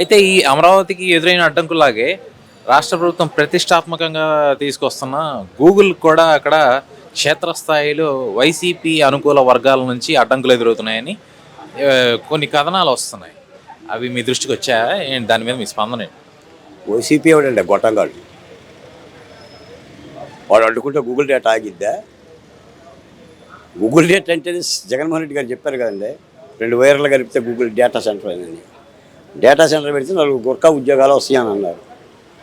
అయితే ఈ అమరావతికి ఎదురైన అడ్డంకులాగే రాష్ట్ర ప్రభుత్వం ప్రతిష్టాత్మకంగా తీసుకొస్తున్న గూగుల్ కూడా అక్కడ క్షేత్రస్థాయిలో వైసీపీ అనుకూల వర్గాల నుంచి అడ్డంకులు ఎదురవుతున్నాయని కొన్ని కథనాలు వస్తున్నాయి. అవి మీ దృష్టికి వచ్చాయా? ఏంటి? దాని మీద మీ స్పందన వైసీపీ ఎవడండి గొట్టంగాడు వాడు అడ్డుకుంటే గూగుల్ డేటా ఆగిద్దా? గూగుల్ డేటా అంటే జగన్మోహన్ రెడ్డి గారు చెప్పారు కదండి రెండు వైర్లు కలిపితే గూగుల్ డేటా సెంటర్ అని. డేటా సెంటర్ పెడితే నాలుగు గుర్కా ఉద్యోగాలు వస్తాయని అన్నారు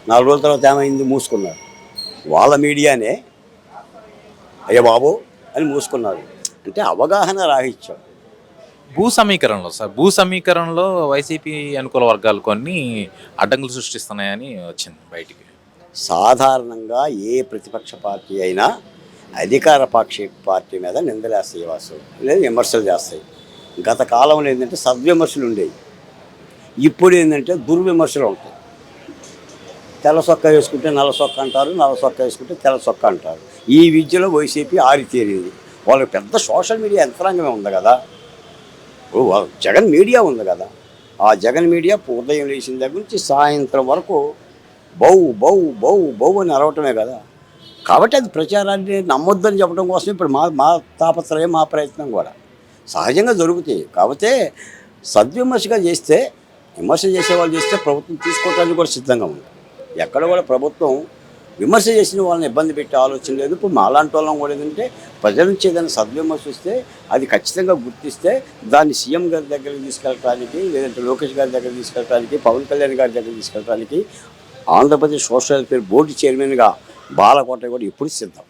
నాలుగు రోజుల తర్వాత ఏమైంది? మూసుకున్నారు. వాళ్ళ మీడియానే అయ్య బాబు అని మూసుకున్నారు. అంటే అవగాహన రాహిత్యం. భూ సమీకరణలో సార్ భూ సమీకరణలో వైసీపీ అనుకూల వర్గాలు కొన్ని అడ్డంకులు సృష్టిస్తున్నాయని వచ్చింది బయటికి. సాధారణంగా ఏ ప్రతిపక్ష పార్టీ అయినా అధికార పక్ష పార్టీ మీద నిందలేస్తాయి వాసు లేదా విమర్శలు చేస్తాయి. గత కాలంలో ఏంటంటే సద్విమర్శలు ఉండేవి. ఇప్పుడు ఏంటంటే దుర్విమర్శలు ఉంటాయి. తెల్ల సొక్క వేసుకుంటే నల్ల సొక్క అంటారు నల్ల సొక్క వేసుకుంటే తెల్ల సొక్క అంటారు. ఈ విద్యలో వైసీపీ ఆరితేరింది. వాళ్ళకి పెద్ద సోషల్ మీడియా యంత్రాంగమే ఉంది కదా. ఓ జగన్ మీడియా ఉంది కదా. ఆ జగన్ మీడియా ఉదయం లేచిన దగ్గర నుంచి సాయంత్రం వరకు బౌ బౌ బౌ బౌ అని అరవటమే కదా. కాబట్టి అది ప్రచారాన్ని నమ్మొద్దని చెప్పడం కోసం ఇప్పుడు మా మా తాపత్రయం మా ప్రయత్నం కూడా. సహజంగా జరుగుతాయి. కాకపోతే సద్విమర్శగా చేస్తే విమర్శ చేసే వాళ్ళు చేస్తే ప్రభుత్వం తీసుకోవడానికి కూడా సిద్ధంగా ఉంది. ఎక్కడ కూడా ప్రభుత్వం విమర్శ చేసిన వాళ్ళని ఇబ్బంది పెట్టే ఆలోచన లేదు. ఇప్పుడు మాలాంటి వాళ్ళం కూడా ఏంటంటే ప్రజల నుంచి ఏదైనా సద్విమర్శ వస్తే అది ఖచ్చితంగా గుర్తిస్తే దాన్ని సీఎం గారి దగ్గరికి తీసుకెళ్ళడానికి లేదంటే లోకేష్ గారి దగ్గర తీసుకెళ్ళడానికి పవన్ కళ్యాణ్ గారి దగ్గర తీసుకెళ్ళడానికి ఆంధ్రప్రదేశ్ సోషల్ వెల్ఫేర్ బోర్డు చైర్మన్గా బాలకోట కూడా ఇప్పుడు సిద్ధం.